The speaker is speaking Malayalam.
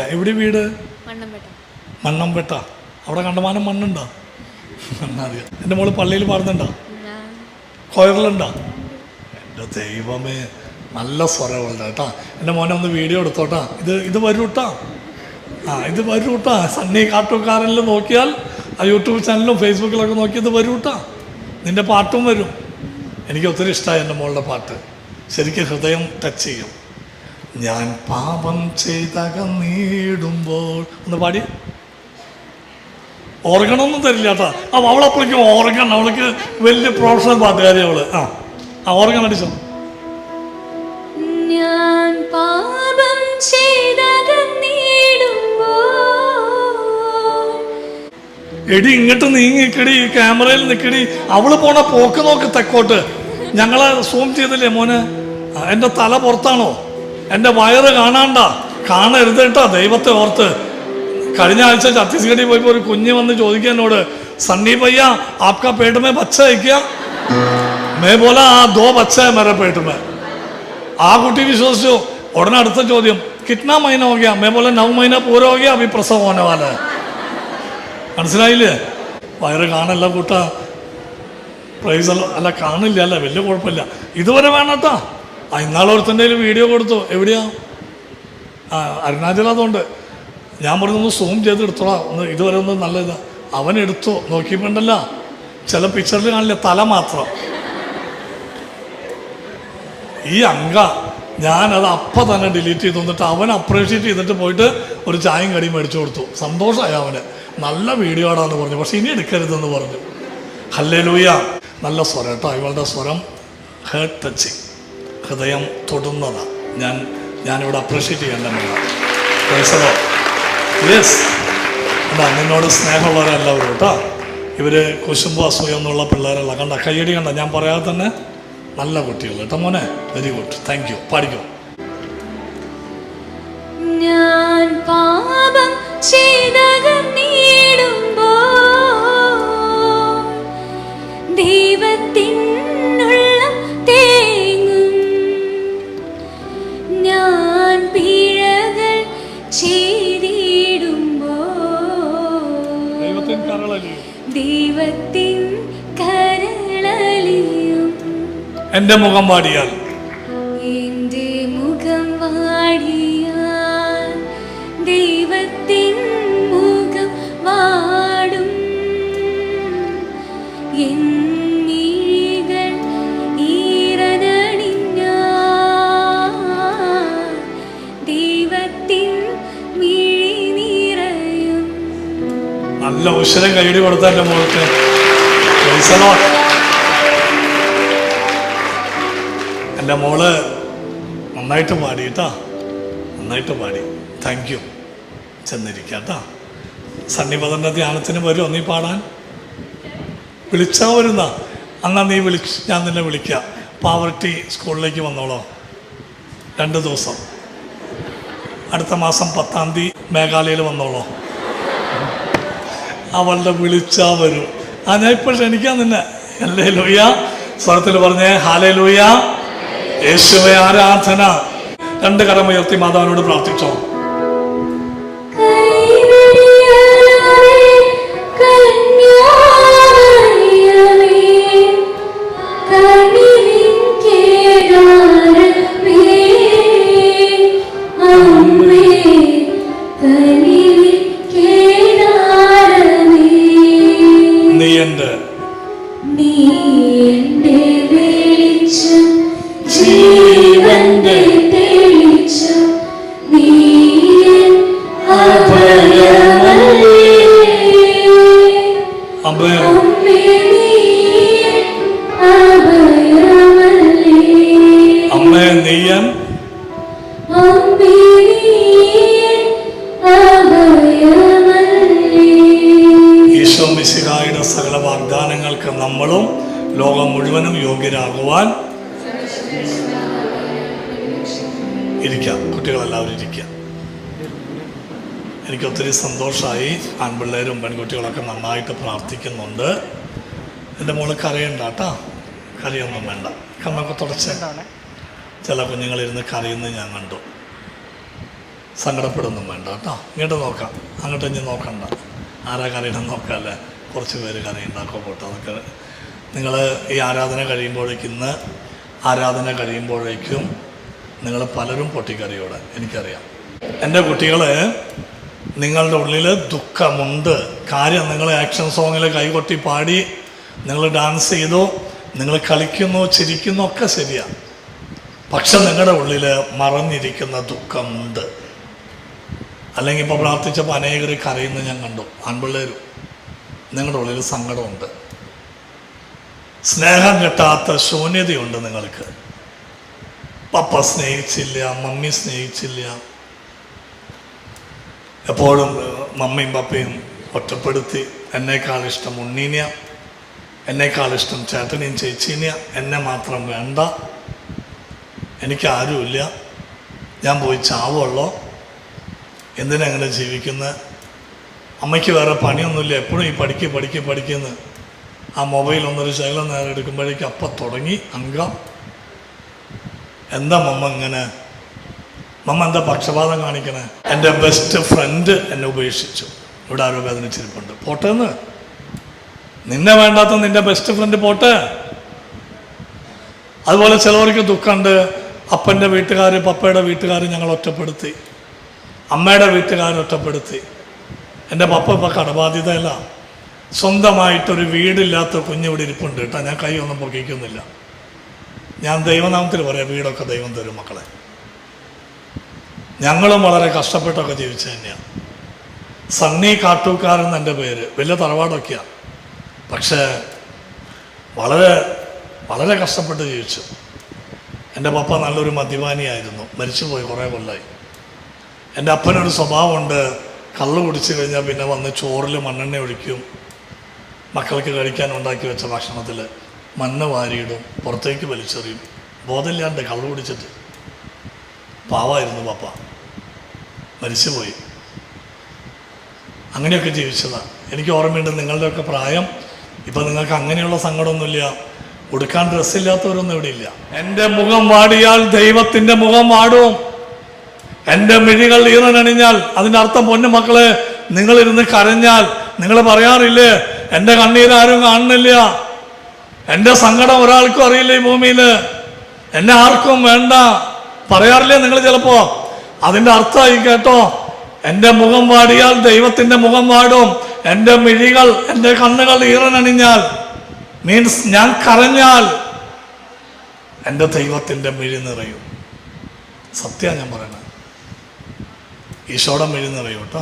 എവിടെ വീട്? മണ്ണമ്പേട്ട. അവിടെ കണ്ടമാനം മണ്ണുണ്ടോ? മണ്ണാറിയ എന്റെ മോൾ പള്ളിയിൽ പാടുന്നുണ്ടോ? കൊയറിലുണ്ടോ? എന്റെ ദൈവമേ നല്ല സ്വരമുണ്ട് കേട്ടാ. എന്റെ മോനെ ഒന്ന് വീഡിയോ എടുത്തോട്ടാ. ഇത് ഇത് വരൂട്ടാ ആ ഇത് വരൂട്ടാ സണ്ണി കാട്ടുകാരനിൽ നോക്കിയാൽ ആ യൂട്യൂബ് ചാനലും ഫേസ്ബുക്കിലൊക്കെ നോക്കി ഇത് വരൂട്ടാ നിന്റെ നിന്റെ പാട്ടും വരും. എനിക്ക് ഒത്തിരി ഇഷ്ടമായി എന്റെ മോളുടെ പാട്ട്. ശരിക്കും ഹൃദയം ടച്ച് ചെയ്യും. ഞാൻ പാപം ചെയ്തകന്നീടുമ്പോൾ ഒന്ന് പാടി. ഓർഗണൊന്നും തരില്ല കേട്ടോ. അപ്പൊ അവളപ്പോഴേക്കും ഓർഗൺ. അവൾക്ക് വലിയ പ്രൊഫഷണൽ പാട്ടുകാരി അവൾ. ആ ആ ഓർഗൺ അടിച്ചോ. ഞാൻ പാപം എടി ഇങ്ങോട്ട് നീങ്ങിക്കടി ക്യാമറയിൽ നിൽക്കടി അവൾ പോണ പോക്ക് നോക്ക് തെക്കോട്ട്. ഞങ്ങളെ സൂം ചെയ്തില്ലേ മോന്? എന്റെ എന്റെ തല പുറത്താണോ? എന്റെ വയറ് കാണാണ്ട. കാണരുത് കേട്ടോ ദൈവത്തെ ഓർത്ത്. കഴിഞ്ഞ ആഴ്ച ഛത്തീസ്ഗഡിൽ പോയപ്പോൾ ഒരു കുഞ്ഞ് വന്ന് ചോദിക്കുക എന്നോട് സണ്ണി പയ്യ ആപ്ക പേട്ടുമേ പച്ച ബച്ച മേ പോലെ ആ ദോ പച്ച മേരെ പേട്ടുമേ. ആ കുട്ടി വിശ്വസിച്ചു. ഉടനെ അടുത്ത ചോദ്യം കിട്ന മൈന ഹോഗിയ? മേ പോലെ നവ് മൈന പൂര ഹോഗിയ പ്രസവം ഓന പോലെ മനസ്സിലായില്ലേ? വയറ് കാണല്ല കൂട്ട. പ്രൈസ് അല്ല കാണില്ല അല്ല വലിയ കുഴപ്പമില്ല. ഇതുവരെ വേണട്ടാ. ഇന്നാളൊരുത്തന്റെ വീഡിയോ കൊടുത്തു. എവിടെയാ? ആ അരുണാചൽ അതുകൊണ്ട് ഞാൻ പറഞ്ഞു ഒന്ന് സൂം ചെയ്ത് എടുത്തോളാം. ഒന്ന് ഇതുവരെ ഒന്ന് നല്ല ഇതാ അവൻ എടുത്തു. നോക്കിയപ്പോണ്ടല്ല ചില പിക്ചറിൽ കാണില്ല? തല മാത്രം. ഈ അങ്ക ഞാനത് അപ്പം തന്നെ ഡിലീറ്റ് ചെയ്തു തന്നിട്ട് അവൻ അപ്രീഷിയേറ്റ് ചെയ്തിട്ട് പോയിട്ട് ഒരു ചായയും കടിയും മേടിച്ചു കൊടുത്തു. സന്തോഷമായി അവന്. നല്ല വീഡിയോ ആടാന്ന് പറഞ്ഞു. പക്ഷെ ഇനി എടുക്കരുതെന്ന് പറഞ്ഞു. ഹല്ലേ ലൂയ നല്ല സ്വരം കേട്ടോ ഇവളുടെ സ്വരം. ഹേർട്ട് ടച്ചിങ് ഹൃദയം തൊടുന്നതാണ് ഞാൻ ഞാനിവിടെ അപ്രീഷിയേറ്റ് ചെയ്യേണ്ടതാണ് യെസ് എന്താ നിന്നോട് സ്നേഹമുള്ളവരെല്ലാവരും കേട്ടോ. ഇവർ കുശുമ്പ് അസൂയ എന്നുള്ള പിള്ളേരല്ല. കണ്ട കയ്യടി കണ്ട. ഞാൻ പറയാതെ തന്നെ നല്ല കുട്ടികൾ കേട്ടോ മോനെ. വെരി ഗുഡ് താങ്ക് യു പാടിക്കോ ഞാൻ പാപം ദൈവത്തിൻ എന്റെ മുഖം വാടിയാൽ. എന്റെ മുഖം വാടിയാൽ ദൈവത്തിൻ നല്ല ഉശരം കൈടി കൊടുത്ത എന്റെ മോൾക്ക്. എന്റെ മോൾ നന്നായിട്ട് പാടി കേട്ടാ. നന്നായിട്ട് പാടി. താങ്ക് യു ചെന്നിരിക്കാട്ടാ സന്നിപതന്റെ ധ്യാനത്തിന് വരുമോ നീ പാടാൻ. വിളിച്ചാ വരുന്ന. അന്നാ നീ വിളിച്ച് ഞാൻ നിന്നെ വിളിക്കാം. പാവർട്ടി സ്കൂളിലേക്ക് വന്നോളോ. രണ്ട് ദിവസം. അടുത്ത മാസം പത്താം തീയതി മേഘാലയയിൽ വന്നോളോ. അവളുടെ വിളിച്ചാ വരും. ആ ഞാൻ ഇപ്പോൾ ക്ഷണിക്കാൻ നിന്നെ. അല്ലേ ലൂയ സ്വരത്തിൽ പറഞ്ഞേ ഹാലേ ലൂയ യേശുവെ ആരാധന. രണ്ട് കടമുയർത്തി മാതാവിനോട് പ്രാർത്ഥിച്ചോ. വാഗ്ദാനങ്ങൾക്ക് നമ്മളും ലോകം മുഴുവനും യോഗ്യരാകുവാൻ ഇരിക്കാം. കുട്ടികളെല്ലാവരും ഇരിക്കാം. എനിക്ക് ഒത്തിരി സന്തോഷമായി ആൺപിള്ളേരും പെൺകുട്ടികളൊക്കെ നന്നായിട്ട് പ്രാർത്ഥിക്കുന്നുണ്ട്. എന്റെ മോൾ കരയണ്ട കേട്ടോ. കരയൊന്നും വേണ്ട. കണ്ണൊക്കെ തുടച്ച്. ചില കുഞ്ഞുങ്ങളിരുന്ന് കരയുന്നത് ഞാൻ കണ്ടു. സങ്കടപ്പെടുന്നും വേണ്ട കേട്ടോ. ഇങ്ങോട്ട് നോക്കാം. അങ്ങോട്ട് ഇനി നോക്കണ്ട. ആരാ കരയണം നോക്കാമല്ലേ കുറച്ച് പേര് കരയുണ്ടാക്കോ പോട്ടോ. അതൊക്കെ നിങ്ങൾ ഈ ആരാധന കഴിയുമ്പോഴേക്കും ഇന്ന് ആരാധന കഴിയുമ്പോഴേക്കും നിങ്ങൾ പലരും പൊട്ടിക്കറിയോടെ എനിക്കറിയാം. എന്റെ കുട്ടികൾ നിങ്ങളുടെ ഉള്ളിൽ ദുഃഖമുണ്ട്. കാര്യം നിങ്ങൾ ആക്ഷൻ സോങ്ങിൽ കൈകൊട്ടി പാടി നിങ്ങൾ ഡാൻസ് ചെയ്തു നിങ്ങൾ കളിക്കുന്നു ചിരിക്കുന്നു ഒക്കെ ശരിയാണ് പക്ഷെ നിങ്ങളുടെ ഉള്ളിൽ മറഞ്ഞിരിക്കുന്ന ദുഃഖമുണ്ട്. അല്ലെങ്കിൽ ഇപ്പോൾ പ്രാർത്ഥിച്ചപ്പോൾ അനേകർ കരയുന്ന ഞാൻ കണ്ടു. ആൺപിള്ളേരും. നിങ്ങളുടെ ഉള്ളിൽ സങ്കടമുണ്ട്. സ്നേഹം കിട്ടാത്ത ശൂന്യതയുണ്ട് നിങ്ങൾക്ക്. പപ്പ സ്നേഹിച്ചില്ല മമ്മി സ്നേഹിച്ചില്ല. എപ്പോഴും മമ്മിയും പപ്പയും ഒറ്റപ്പെടുത്തി എന്നേക്കാൾ ഇഷ്ടം ഉണ്ണീനിയ എന്നേക്കാൾ ഇഷ്ടം ചേട്ടനെയും ചേച്ചീനിയ എന്നെ മാത്രം വേണ്ട. എനിക്കാരുമില്ല. ഞാൻ പോയി ചാവുള്ളോ? എന്തിനാ അങ്ങനെ ജീവിക്കുന്നത് അമ്മയ്ക്ക് വേറെ പണിയൊന്നുമില്ല. എപ്പോഴും ഈ പഠിക്കുക പഠിക്കുക പഠിക്കുന്നു. ആ മൊബൈൽ ഒന്നൊരു ശകലം നേരം എടുക്കുമ്പോഴേക്കും അപ്പം തുടങ്ങി അംഗം എന്താ മമ്മ ഇങ്ങനെ? മമ്മ എന്താ പക്ഷപാതം കാണിക്കണേ? എന്റെ ബെസ്റ്റ് ഫ്രണ്ട് എന്നെ ഉപേക്ഷിച്ചു. ഇവിടെ ആരോ വേദനിച്ചിരിപ്പുണ്ട്. പോട്ടെന്ന് നിന്നെ വേണ്ടാത്ത നിന്റെ ബെസ്റ്റ് ഫ്രണ്ട് പോട്ടെ. അതുപോലെ ചിലവർക്ക് ദുഃഖമുണ്ട്. അപ്പന്റെ വീട്ടുകാർ പപ്പയുടെ വീട്ടുകാർ ഞങ്ങൾ ഒറ്റപ്പെടുത്തി. അമ്മയുടെ വീട്ടുകാർ ഒറ്റപ്പെടുത്തി. എന്റെ പപ്പ ഇപ്പം കടബാധ്യതയല്ല. സ്വന്തമായിട്ടൊരു വീടില്ലാത്ത കുഞ്ഞിവിടെ ഇരിപ്പുണ്ട് കേട്ടോ. ഞാൻ കൈ ഒന്നും പൊക്കിക്കുന്നില്ല ഞാൻ ദൈവനാമത്തിൽ പറയാം വീടൊക്കെ ദൈവം തരും മക്കളെ. ഞങ്ങളും വളരെ കഷ്ടപ്പെട്ടൊക്കെ ജീവിച്ചു തന്നെയാണ്. സണ്ണി കാട്ടൂക്കാരൻ എന്റെ പേര്. വലിയ തറവാടൊക്കെയാണ് പക്ഷേ വളരെ വളരെ കഷ്ടപ്പെട്ട് ജീവിച്ചു. എന്റെ പപ്പ നല്ലൊരു മദ്യപാനിയായിരുന്നു. മരിച്ചുപോയി കുറേ കൊല്ലായി. എന്റെ അപ്പനൊരു സ്വഭാവമുണ്ട്. കള്ള് കുടിച്ചു കഴിഞ്ഞാൽ പിന്നെ വന്ന് ചോറിൽ മണ്ണെണ്ണ ഒഴിക്കും. മക്കൾക്ക് കഴിക്കാൻ ഉണ്ടാക്കി വെച്ച ഭക്ഷണത്തിൽ മണ്ണ് വാരിയിടും പുറത്തേക്ക് വലിച്ചെറിയും. ബോധമില്ലാണ്ട് കള്ള് കുടിച്ചിട്ട്. പാവായിരുന്നു പപ്പ. മരിച്ചുപോയി. അങ്ങനെയൊക്കെ ജീവിച്ചതാണ് എനിക്ക് ഓർമ്മയുണ്ട് നിങ്ങളുടെയൊക്കെ പ്രായം. ഇപ്പം നിങ്ങൾക്ക് അങ്ങനെയുള്ള സങ്കടമൊന്നുമില്ല. ഉടുക്കാൻ ഡ്രസ്സില്ലാത്തവരൊന്നും ഇവിടെ ഇല്ല. എന്റെ മുഖം വാടിയാൽ ദൈവത്തിന്റെ മുഖം വാടും. എന്റെ മിഴികൾ ഈറനണിഞ്ഞാൽ അതിന്റെ അർത്ഥം പൊന്നു മക്കളെ നിങ്ങളിരുന്ന് കരഞ്ഞാൽ നിങ്ങൾ പറയാറില്ലേ എന്റെ കണ്ണീരാരും കാണുന്നില്ല. എന്റെ സങ്കടം ഒരാൾക്കും അറിയില്ല ഈ ഭൂമിയിൽ എന്നെ ആർക്കും വേണ്ട. പറയാറില്ലേ നിങ്ങൾ ചിലപ്പോ? അതിന്റെ അർത്ഥമായി കേട്ടോ. എന്റെ മുഖം വാടിയാൽ ദൈവത്തിന്റെ മുഖം വാടും. എന്റെ മിഴികൾ എന്റെ കണ്ണുകൾ ഈറനണിഞ്ഞാൽ. മീൻസ് ഞാൻ കരഞ്ഞാൽ എന്റെ ദൈവത്തിന്റെ മിഴി നിറയും. സത്യ ഞാൻ പറയണത്. ഈശോടെ വരുന്നവയോട്ടോ